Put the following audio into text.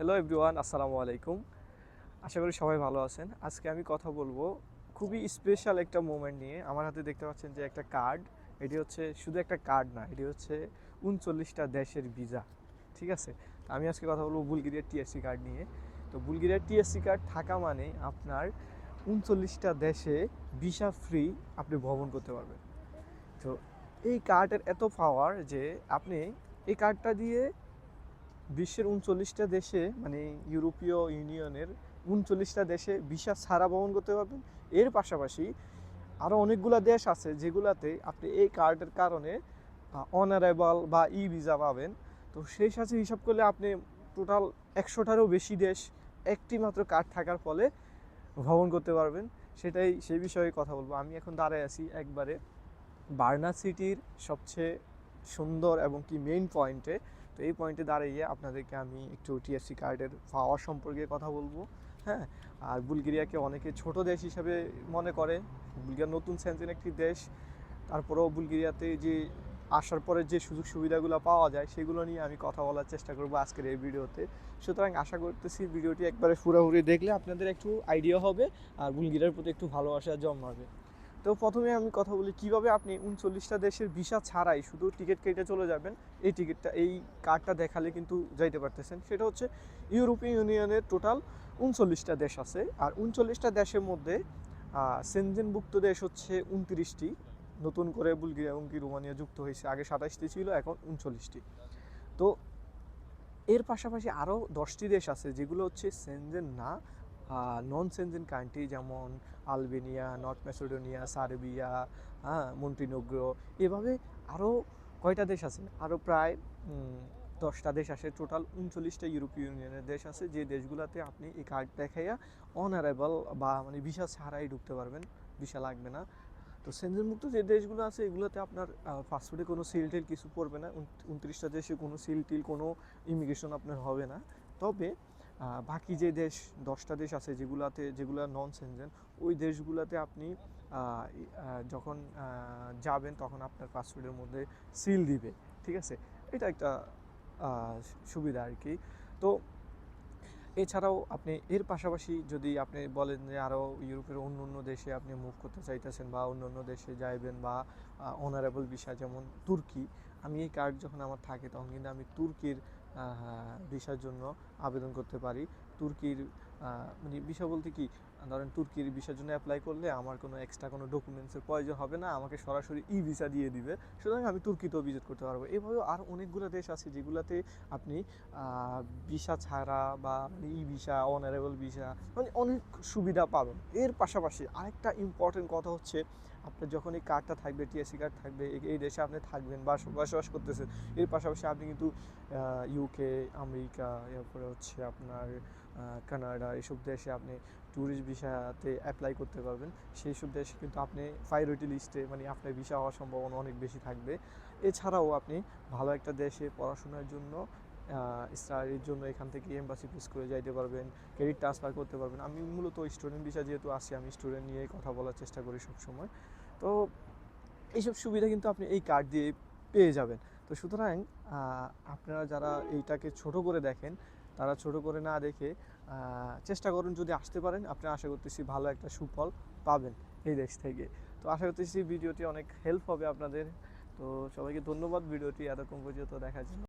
Hello everyone আসসালামু আলাইকুম। আশা করি সবাই ভালো আছেন। আজকে আমি কথা বলব খুবই স্পেশাল একটা মোমেন্ট নিয়ে। আমার হাতে দেখতে পাচ্ছেন যে একটা কার্ড এটি হচ্ছে শুধু একটা কার্ড না, এটি হচ্ছে উনচল্লিশটা দেশের ভিসা ঠিক আছে? আমি আজকে কথা বলব বুলগেরিয়ার টিএসসি কার্ড নিয়ে। তো বুলগেরিয়ার টিএসসি কার্ড থাকা মানে আপনার উনচল্লিশটা দেশে ভিসা ফ্রি আপনি ভ্রমণ করতে পারবেন। তো এই কার্ডের এত পাওয়ার যে আপনি এই কার্ডটা দিয়ে বিশ্বের উনচল্লিশটা দেশে মানে ইউরোপীয় ইউনিয়নের উনচল্লিশটা দেশে ভিসা ছাড়া ভ্রমণ করতে পারবেন। এর পাশাপাশি আরও অনেকগুলো দেশ আছে যেগুলাতে আপনি এই কার্ডের কারণে অনারেবল বা ই ভিসা পাবেন। তো সেই সাথে হিসাব করলে আপনি টোটাল একশোটারও বেশি দেশ একটি মাত্র কার্ড থাকার ফলে ভ্রমণ করতে পারবেন। সেটাই সেই বিষয়ে কথা বলব। আমি এখন দাঁড়ায় আছি একবারে বার্না সিটির সবচেয়ে সুন্দর এবং কি মেইন পয়েন্টে তো এই পয়েন্টে দাঁড়িয়ে আপনাদেরকে আমি একটু টিএসসি কার্ডের পাওয়ার সম্পর্কে কথা বলব হ্যাঁ? আর বুলগেরিয়াকে অনেকে ছোট দেশ হিসাবে মনে করে। বুলগেরিয়া নতুন সেন্সিন একটি দেশ। তারপরেও বুলগেরিয়াতে যে আসার পরে যে সুযোগ সুবিধাগুলো পাওয়া যায়, সেগুলো নিয়ে আমি কথা বলার চেষ্টা করব আজকের এই ভিডিওতে। সুতরাং আশা করতেছি ভিডিওটি একবারে পুরোপুরি দেখলে আপনাদের একটু আইডিয়া হবে আর বুলগেরিয়ার প্রতি একটু ভালোবাসা জন্মাবে। তো প্রথমে আমি কথা বলি, কীভাবে আপনি উনচল্লিশটা দেশের ভিসা ছাড়াই শুধু টিকিট কেটে চলে যাবেন? এই টিকিটটা, এই কার্ডটা দেখালে কিন্তু যাইতে পারতেছেন। সেটা হচ্ছে ইউরোপীয় ইউনিয়নের টোটাল উনচল্লিশটা দেশ আছে। আর উনচল্লিশটা দেশের মধ্যে সেনজেনভুক্ত দেশ হচ্ছে উনত্রিশটি। নতুন করে বুলগেরিয়া, এবং কি রোমানিয়া যুক্ত হয়েছে। আগে সাতাশটি ছিল, এখন উনচল্লিশটি। তো এর পাশাপাশি আরও দশটি দেশ আছে, যেগুলো হচ্ছে সেনজেন না নন সেনজেন কান্ট্রি যেমন আলবেনিয়া, নর্থ ম্যাসেডোনিয়া, সার্বিয়া হ্যাঁ মন্টিনোগ্রো, এভাবে আরও কয়টা দেশ আছে? আরও প্রায় দশটা দেশ আছে। টোটাল উনচল্লিশটা ইউরোপীয় ইউনিয়নের দেশ আছে। যে দেশগুলোতে আপনি এই কার্ড দেখাইয়া অনারেবল বা মানে ভিসা ছাড়াই ঢুকতে পারবেন। ভিসা লাগবে না। তো সেনজেনমুক্ত যে দেশগুলো আছে, এগুলোতে আপনার পাসপোর্টে কোনো সিল টিল কিছু পড়বে না। উনত্রিশটা দেশে কোনো সিল টিল কোনো ইমিগ্রেশন আপনার হবে না। তবে বাকি যে দেশ, দশটা দেশ আছে যেগুলাতে, যেগুলো নন সেনজেন ওই দেশগুলোতে আপনি যখন যাবেন তখন আপনার পাসপোর্টের মধ্যে সিল দিবে, ঠিক আছে? এটা একটা সুবিধা আর কি। তো এছাড়াও আপনি, এর পাশাপাশি যদি আপনি বলেন যে আরও ইউরোপের অন্য অন্য দেশে আপনি মুভ করতে চাইতেছেন বা অন্য অন্য দেশে যাইবেন বা অনারেবল বিষয় যেমন তুর্কি আমি এই কার্ড যখন আমার থাকে, তখন কিন্তু আমি তুর্কির ভিসার জন্য আবেদন করতে পারি। তুর্কির মানে বিষয় বলতে কি? ধরেন তুর্কির ভিসার জন্য অ্যাপ্লাই করলে আমার কোনো এক্সট্রা কোনো ডকুমেন্টসের প্রয়োজন হবে না, আমাকে সরাসরি ই ভিসা দিয়ে দিবে। সুতরাং আমি তুর্কিতেও ভিজিট করতে পারব। এভাবেও আর অনেকগুলো দেশ আছে যেগুলোতে আপনি ভিসা ছাড়া বা ই ভিসা অনারেবল ভিসা মানে অনেক সুবিধা পাবেন। এর পাশাপাশি আরেকটা ইম্পর্টেন্ট কথা হচ্ছে আপনার যখন এই কার্ডটা থাকবে টিএসসি কার্ড থাকবে, এই- দেশে আপনি থাকবেন বা বসবাস করতেছেন, এর পাশাপাশি আপনি কিন্তু ইউকে আমেরিকা এরপরে হচ্ছে আপনার কানাডা এসব দেশে আপনি ট্যুরিস্ট ভিসাতে অ্যাপ্লাই করতে পারবেন। সেই সব দেশে কিন্তু আপনি প্রায়োরিটি লিস্টে মানে আপনার ভিসা হওয়ার সম্ভাবনা অনেক বেশি থাকবে। এছাড়াও আপনি ভালো একটা দেশে পড়াশোনার জন্য স্টাডির জন্য এখান থেকে এম্বাসি প্লেস করে যাইতে পারবেন ক্রেডিট ট্রান্সফার করতে পারবেন। আমি মূলত স্টুডেন্ট ভিসা যেহেতু আসি আমি স্টুডেন্ট নিয়ে কথা বলার চেষ্টা করি সবসময়। তো এইসব সুবিধা কিন্তু আপনি এই কার্ড দিয়ে পেয়ে যাবেন। তো সুতরাং আপনারা যারা এইটাকে ছোট করে দেখেন, তারা ছোট করে না দেখে চেষ্টা করুন যদি আসতে পারেন, আপনি আশা করতেছি ভালো একটা সুফল পাবেন এই দেশ থেকে। তো আশা করতেছি ভিডিওটি অনেক হেল্প হবে আপনাদের। তো সবাইকে ধন্যবাদ, ভিডিওটি এতক্ষণ পর্যন্ত দেখার জন্য।